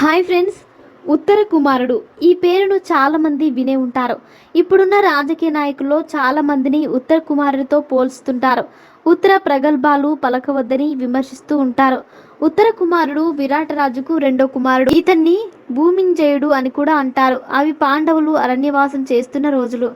Hi friends. ఉత్తర కుమారుడు. ఈ పేరును చాలామంది వినే ఉంటారు. ఇప్పుడున్న రాజకీయ నాయకుల్లో చాలామందిని ఉత్తర కుమారుడితో పోల్చుతుంటారు. ఉత్తర ప్రగల్భాలు పలకవద్దని విమర్శిస్తూ ఉంటారు. ఉత్తర కుమారుడు విరాట రాజుకు రెండో కుమారుడు ఇతన్ని భూమింజయుడు అని కూడా అంటారు. అవి పాండవులు అరణ్యవాసం చేస్తున్న రోజులు.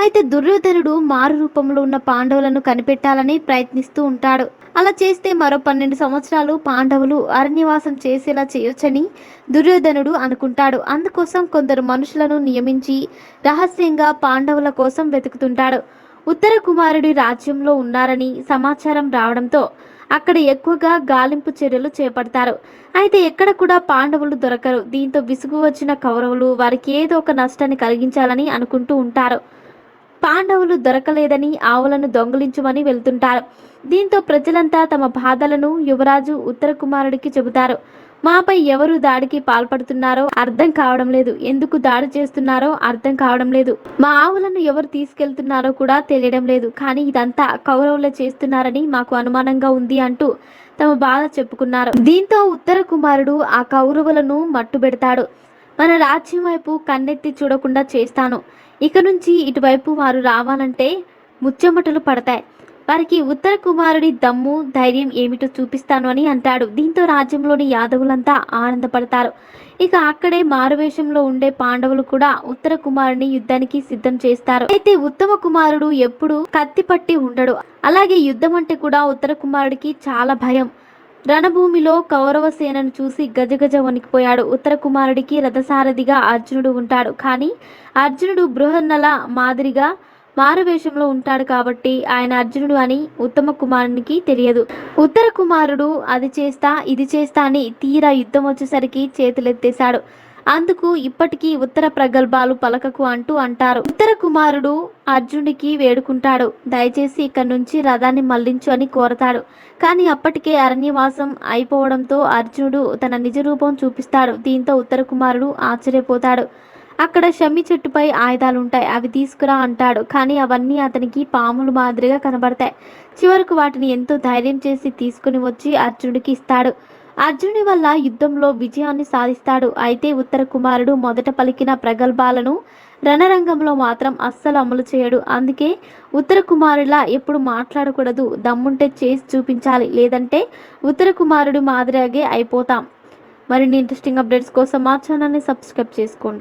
అయితే దుర్యోధనుడు మారు రూపంలో ఉన్న పాండవులను కనిపెట్టాలని ప్రయత్నిస్తూ ఉంటాడు. అలా చేస్తే మరో పన్నెండు సంవత్సరాలు పాండవులు అరణ్యవాసం చేసేలా చేయొచ్చని దుర్యోధనుడు అనుకుంటాడు. అందుకోసం కొందరు మనుషులను నియమించి రహస్యంగా పాండవుల కోసం వెతుకుతుంటాడు. ఉత్తర కుమారుడి రాజ్యంలో ఉన్నారని సమాచారం రావడంతో అక్కడ ఎక్కువగా గాలింపు చర్యలు చేపడతారు. అయితే ఎక్కడ కూడా పాండవులు దొరకరు. దీంతో విసుగు వచ్చిన కౌరవులు వారికి ఏదో ఒక నష్టాన్ని కలిగించాలని అనుకుంటూ ఉంటారు. పాండవులు దొరకలేదని ఆవులను దొంగిలించమని వెళ్తుంటారు. దీంతో ప్రజలంతా తమ బాధలను యువరాజు ఉత్తర కుమారుడికి చెబుతారు. మాపై ఎవరు దాడికి పాల్పడుతున్నారో అర్థం కావడం లేదు. ఎందుకు దాడి చేస్తున్నారో అర్థం కావడం లేదు. మా ఆవులను ఎవరు తీసుకెళ్తున్నారో కూడా తెలియడం లేదు. కానీ ఇదంతా కౌరవులు చేస్తున్నారని మాకు అనుమానంగా ఉంది అంటూ తమ బాధ చెప్పుకున్నారు. దీంతో ఉత్తర కుమారుడు ఆ కౌరవులను మట్టుబెడతాడు. మన రాజ్యం వైపు కన్నెత్తి చూడకుండా చేస్తాను. ఇక నుంచి ఇటువైపు వారు రావాలంటే ముచ్చెమటలు పడతాయి. వారికి ఉత్తర కుమారుడి దమ్ము ధైర్యం ఏమిటో చూపిస్తాను అని అంటాడు. దీంతో రాజ్యంలోని యాదవులంతా ఆనందపడతారు. ఇక అక్కడే మారువేషంలో ఉండే పాండవులు కూడా ఉత్తర కుమారుని యుద్ధానికి సిద్ధం చేస్తారు. అయితే ఉత్తమ కుమారుడు ఎప్పుడు కత్తి పట్టి ఉండడు. అలాగే యుద్ధం అంటే కూడా ఉత్తర కుమారుడికి చాలా భయం. రణభూమిలో కౌరవ సేనను చూసి గజగజ వణికిపోయాడు. ఉత్తర కుమారుడికి రథసారథిగా అర్జునుడు ఉంటాడు. కానీ అర్జునుడు బృహన్నల మాదిరిగా మారువేషంలో ఉంటాడు కాబట్టి ఆయన అర్జునుడు అని ఉత్తమ కుమారునికి తెలియదు. ఉత్తర కుమారుడు అది చేస్తా ఇది చేస్తా అని తీరా యుద్ధం వచ్చేసరికి చేతులెత్తేశాడు. అందుకు ఇప్పటికీ ఉత్తర ప్రగల్భాలు పలకకు అంటూ అంటారు. ఉత్తర కుమారుడు అర్జునికి వేడుకుంటాడు. దయచేసి ఇక్కడి నుంచి రథాన్ని మళ్ళించు అని కోరతాడు. కానీ అప్పటికే అరణ్యవాసం అయిపోవడంతో అర్జునుడు తన నిజ రూపం చూపిస్తాడు. దీంతో ఉత్తర కుమారుడు ఆశ్చర్యపోతాడు. అక్కడ షమి చెట్టుపై ఆయుధాలు ఉంటాయి అవి తీసుకురా అంటాడు. కానీ అవన్నీ అతనికి పాములు మాదిరిగా కనబడతాయి. చివరకు వాటిని ఎంతో ధైర్యం చేసి తీసుకుని వచ్చి అర్జునుడికి ఇస్తాడు. అర్జుని వల్ల యుద్ధంలో విజయాన్ని సాధిస్తాడు. అయితే ఉత్తర కుమారుడు మొదట పలికిన ప్రగల్భాలను రణరంగంలో మాత్రం అస్సలు అమలు చేయడు. అందుకే ఉత్తర కుమారులా ఎప్పుడు మాట్లాడకూడదు. దమ్ముంటే చేసి చూపించాలి. లేదంటే ఉత్తర కుమారుడు మాదిరిగే అయిపోతాం. మరిన్ని ఇంట్రెస్టింగ్ అప్డేట్స్ కోసం మా ఛానల్ని సబ్స్క్రైబ్ చేసుకోండి.